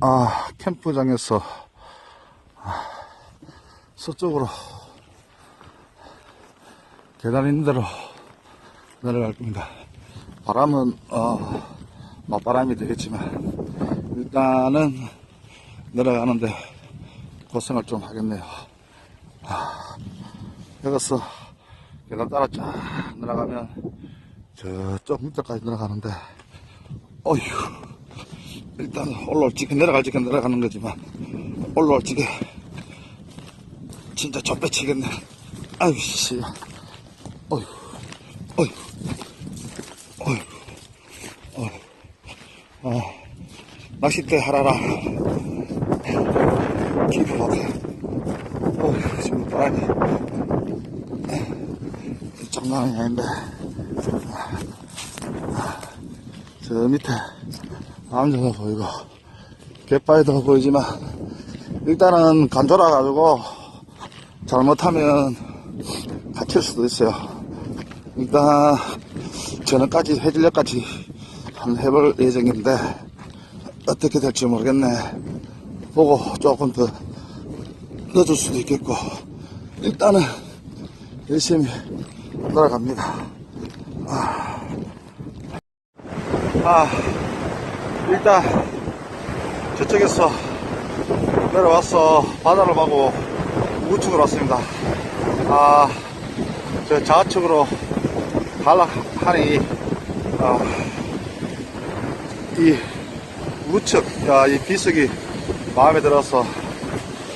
아, 캠프장에서 아, 서쪽으로 계단 있는 대로 내려갈 겁니다. 바람은 어, 맞바람이 되겠지만 일단은 내려가는데 고생을 좀 하겠네요. 아, 여기서 계단 따라 쫙 내려가면 저쪽 밑에까지 내려가는데 어휴 일단 올라올 지게 내려갈 지게 내려가는 거지만 올라올 지게 진짜 좁배치겠네. 아유 씨. 어휴 어휴 어휴 어휴. 아 낚싯대 하라라. 깊이하게. 어휴 지금 바람이. 장난이 아닌데. 저 밑에 앉아서 보이고 갯바위도 보이지만 일단은 간절해 가지고 잘못하면 갇힐 수도 있어요. 일단 저녁까지 해질녘까지 한번 해볼 예정인데 어떻게 될지 모르겠네. 보고 조금 더 늦을 수도 있겠고 일단은 열심히 돌아갑니다. 아, 일단 저쪽에서 내려와서 바다를 보고 우측으로 왔습니다. 아, 저 좌측으로 갈락하니 아, 이 우측, 야, 이 비석이 마음에 들어서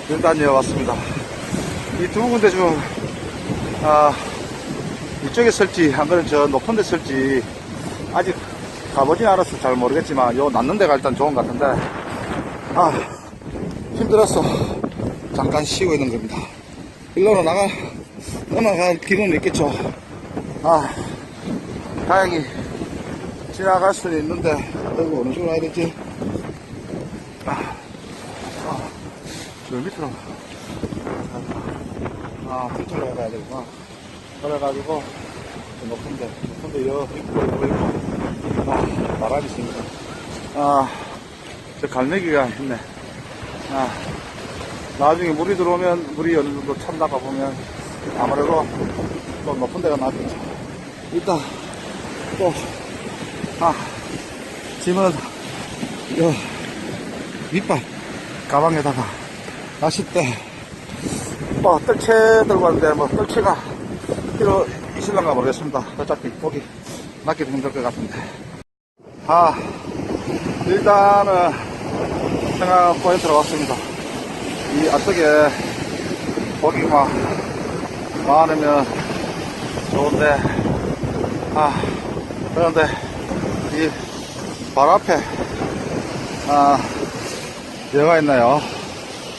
일단 여왔습니다. 이 두 군데 중 아, 이쪽에 설지, 안 그러면 저 높은 데 설지 아직 가보진 않아서 잘 모르겠지만 요 낮는 데가 일단 좋은 것 같은데. 아 힘들어서 잠깐 쉬고 있는 겁니다. 일로로 나가 넘어갈 길은 있겠죠. 아 다행히 지나갈 수는 있는데 여기 어느 쪽으로 가야 되지. 아, 아, 저 밑으로. 아 밑으로 가야 되구나. 그래가지고 저 높은데 높은데 여 이거 있고 아, 바람이 있습니다. 아, 저 갈매기가 있네. 아, 나중에 물이 들어오면 물이 어느 정도 찬다가 보면 아무래도 또 높은 데가 나겠죠. 일단 또, 아, 짐은 요 밑발 가방에다가 낚싯대 뭐 뜰채 들고 왔는데 뭐 뜰채가 필요 있을런가 모르겠습니다. 어차피 거기 낚기도 힘들 것 같은데. 아, 일단은 생각 포인트로 왔습니다. 이 앞쪽에 고기가 많으면 좋은데, 아, 그런데 이 발 앞에, 아, 여가 있나요?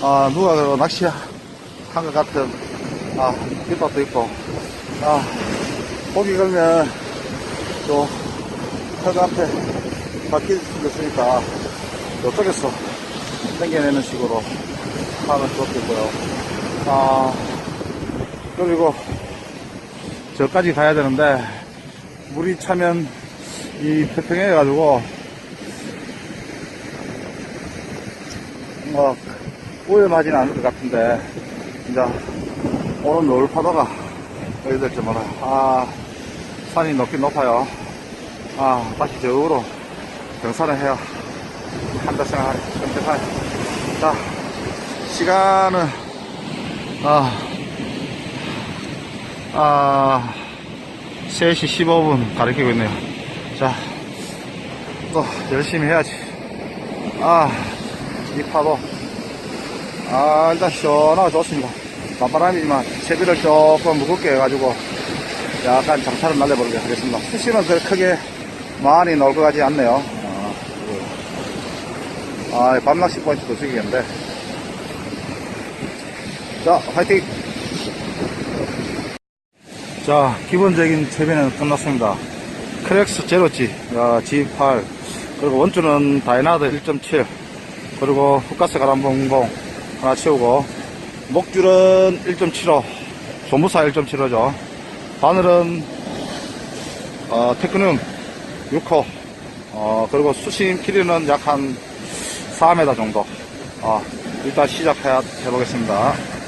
아, 누가 그 낚시한 것 같은, 아, 깃밥도 있고, 아, 고기 걸면 또, 혀가 앞에 바퀴 생겼으니까 이쪽에서 당겨내는 식으로 하면 좋겠고요. 아, 그리고 저까지 가야 되는데 물이 차면 이 평평해가지고 뭐 오염하지는 않을 것 같은데 이제 오늘 노을 파도가 어디 될지 몰라요. 아, 산이 높긴 높아요. 아, 다시 저으로 등산을 해야 한다 생각하네. 등산. 자, 시간은, 아, 아, 3시 15분 가리키고 있네요. 자, 또 열심히 해야지. 아, 이 파도. 아, 일단 시원하고 좋습니다. 맞바람이지만 채비를 조금 무겁게 해가지고 약간 장타를 날려버리게 하겠습니다. 수심은 그렇게 크게 많이 나올 것 같지 않네요. 아, 아 밤낚시 포인트도 죽이겠는데. 자, 화이팅! 자, 기본적인 채비는 끝났습니다. 크렉스 제로지, 아, G8, 그리고 원줄은 다이나드 1.7, 그리고 훅가스 가람봉봉 하나 채우고, 목줄은 1.75, 조무사 1.75죠. 바늘은, 어, 테크눔 6호, 어, 그리고 수심 길이는 약 한 4m 정도. 어, 일단 시작해 보겠습니다.